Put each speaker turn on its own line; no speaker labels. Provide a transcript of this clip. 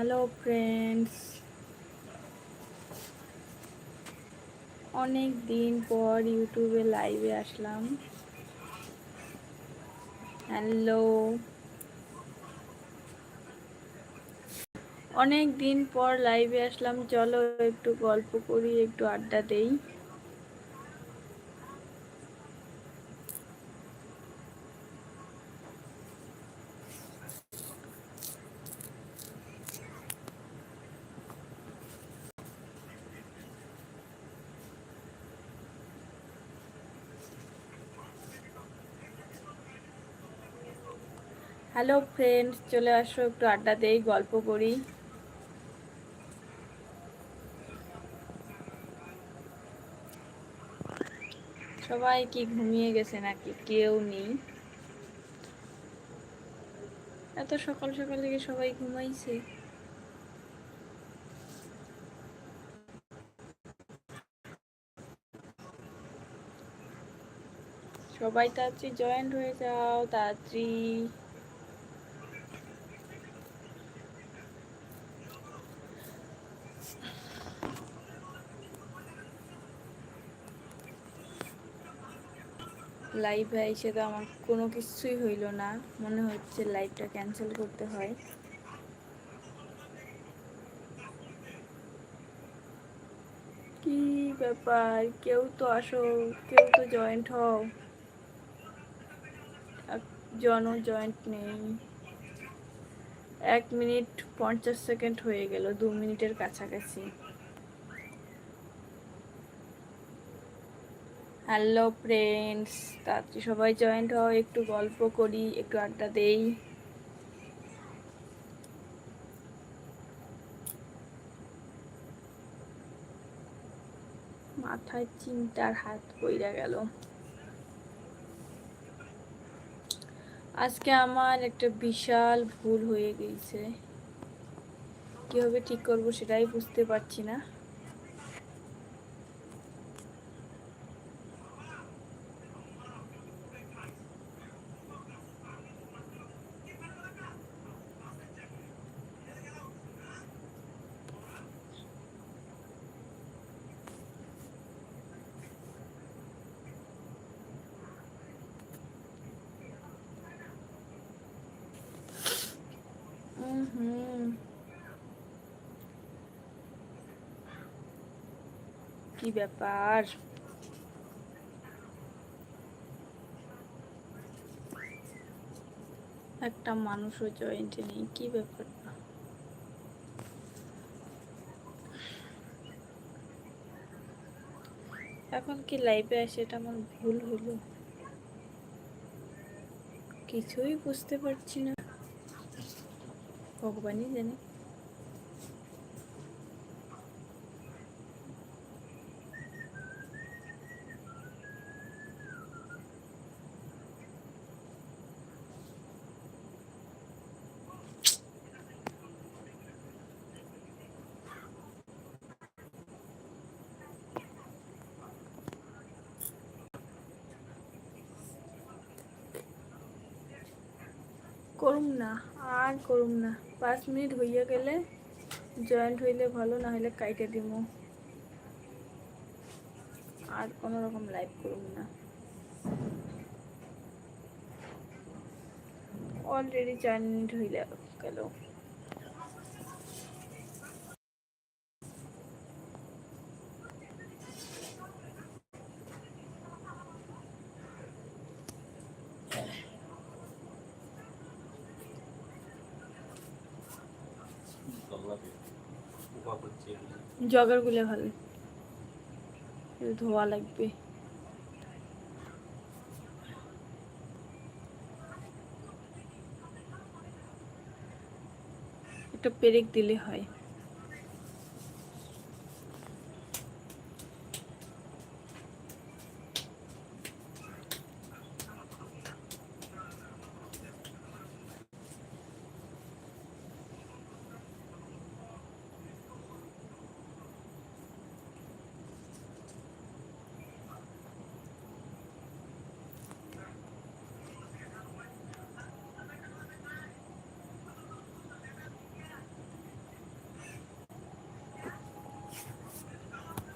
Hello friends অনেক দিন পর ইউটিউবে লাইভে আসলাম। হ্যালো অনেক দিন পর লাইভে আসলাম। চলো একটু গল্প করি, একটু আড্ডা দেই। হ্যালো ফ্রেন্ডস চলে আসো, একটু আড্ডা দেই, গল্প করি। সবাই কি ঘুমিয়ে গেছে নাকি? কেউ নেই। এত সকাল সকাল থেকে সবাই ঘুমাইছে। সবাই তাড়াতাড়ি জয়েন্ট হয়ে যাও, তাড়াতাড়ি। লাইভে এসে তো আমার কোনো কিছুই হইল না। মনে হচ্ছে লাইভটা ক্যান্সেল করতে হয়। কি ব্যাপার? কেউ তো আসো, কেউ তো জয়েন্ট হও। একজনও জয়েন্ট নেই। এক মিনিট পঞ্চাশ সেকেন্ড হয়ে গেল, দু মিনিটের কাছাকাছি। হ্যালো ফ্রেন্ডস তাড়াতাড়ি সবাই জয়েন্ট হও, একটু গল্প করি, একটু আড্ডা দেই। মাথায় চিন্তার হাত পইরা গেল। আজকে আমার একটা বিশাল ভুল হয়ে গেছে। কীভাবে ঠিক করব সেটাই বুঝতে পারছি না। কি ব্যাপার একটা মানুষও জয়েন্টে নেই কি ব্যাপার এখন কি লাইভে আসে এটা আমার ভুল হলো কিছুই বুঝতে পারছি না ভগবানই জানে করুম না, আর করুম না। পাঁচ মিনিট হইয়া গেলে জয়েন্ট হইলে ভালো না হলে কাইটে দিব আর কোনো রকম লাইভ করুম না। অলরেডি মিনিট হইলে গেল। জগার গুলে ভালো। ধোয়া লাগবে। একটা পেরেক দিলে হয়।